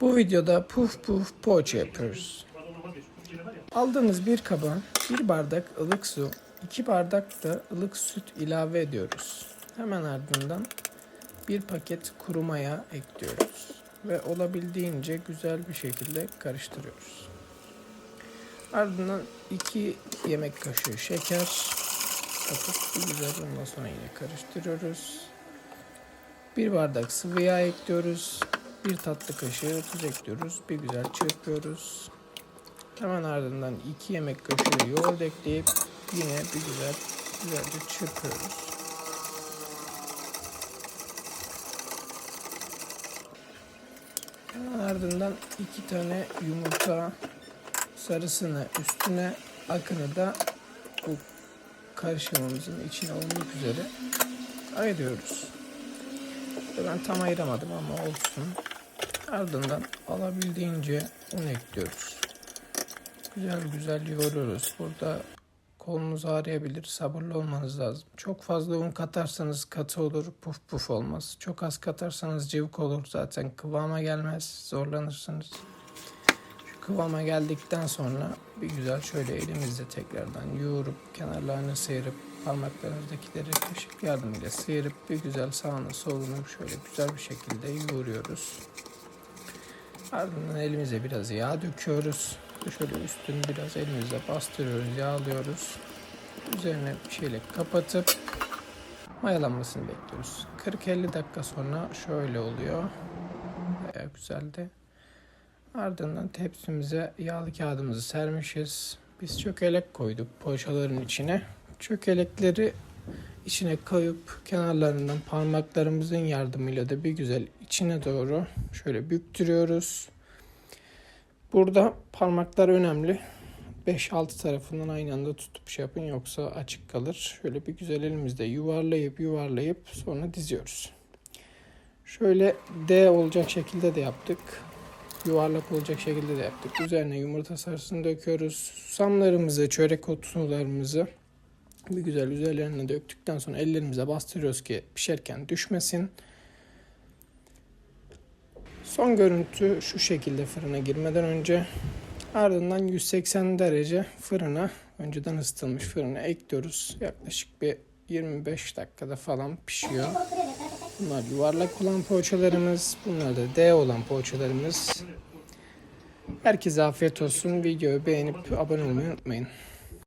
Bu videoda puf puf poğaça yapıyoruz. Aldığımız bir kaba bir bardak ılık su, iki bardak da ılık süt ilave ediyoruz. Hemen ardından bir paket kuru maya ekliyoruz ve olabildiğince güzel bir şekilde karıştırıyoruz. Ardından 2 yemek kaşığı şeker atıp bir güzel ondan sonra yine karıştırıyoruz. Bir bardak sıvı yağ ekliyoruz. Bir tatlı kaşığı tuz ekliyoruz. Bir güzel çırpıyoruz. Hemen ardından 2 yemek kaşığı yoğurt ekleyip yine bir güzel güzelce çırpıyoruz. Hemen ardından 2 tane yumurta sarısını üstüne akını da bu karışımımızın içine olmak üzere ayırıyoruz. Ben tam ayıramadım ama olsun. Ardından alabildiğince un ekliyoruz. Güzel güzel yoğuruyoruz. Burada kolunuz ağrıyabilir. Sabırlı olmanız lazım. Çok fazla un katarsanız katı olur, puf puf olmaz. Çok az katarsanız cıvık olur. Zaten kıvama gelmez. Zorlanırsınız. Kıvama geldikten sonra bir güzel şöyle elimizle tekrardan yoğurup kenarlarını sıyırıp parmaklarımızdakileri kaşık yardımıyla sıyırıp bir güzel sağını solunu şöyle güzel bir şekilde yoğuruyoruz. Ardından elimize biraz yağ döküyoruz. Şöyle üstünü biraz elimizle bastırıyoruz, yağlıyoruz. Üzerine bir şeyle kapatıp mayalanmasını bekliyoruz. 40-50 dakika sonra şöyle oluyor. Baya güzeldi. Ardından tepsimize yağlı kağıdımızı sermişiz. Biz çökelek koyduk poğaçaların içine. Çökelekleri içine koyup kenarlarından parmaklarımızın yardımıyla da bir güzel içine doğru şöyle büktürüyoruz. Burada parmaklar önemli. 5-6 tarafından aynı anda tutup şey yapın yoksa açık kalır. Şöyle bir güzel elimizde yuvarlayıp yuvarlayıp sonra diziyoruz. Şöyle D olacak şekilde de yaptık. Yuvarlak olacak şekilde de yaptık. Üzerine yumurta sarısını döküyoruz. Susamlarımızı, çörek otlarımızı bir güzel üzerlerine döktükten sonra ellerimize bastırıyoruz ki pişerken düşmesin. Son görüntü şu şekilde fırına girmeden önce ardından 180 derece fırına önceden ısıtılmış fırına ekliyoruz. Yaklaşık bir 25 dakikada falan pişiyor. Bunlar yuvarlak olan poğaçalarımız. Bunlar da D olan poğaçalarımız. Herkese afiyet olsun. Videoyu beğenip abone olmayı unutmayın.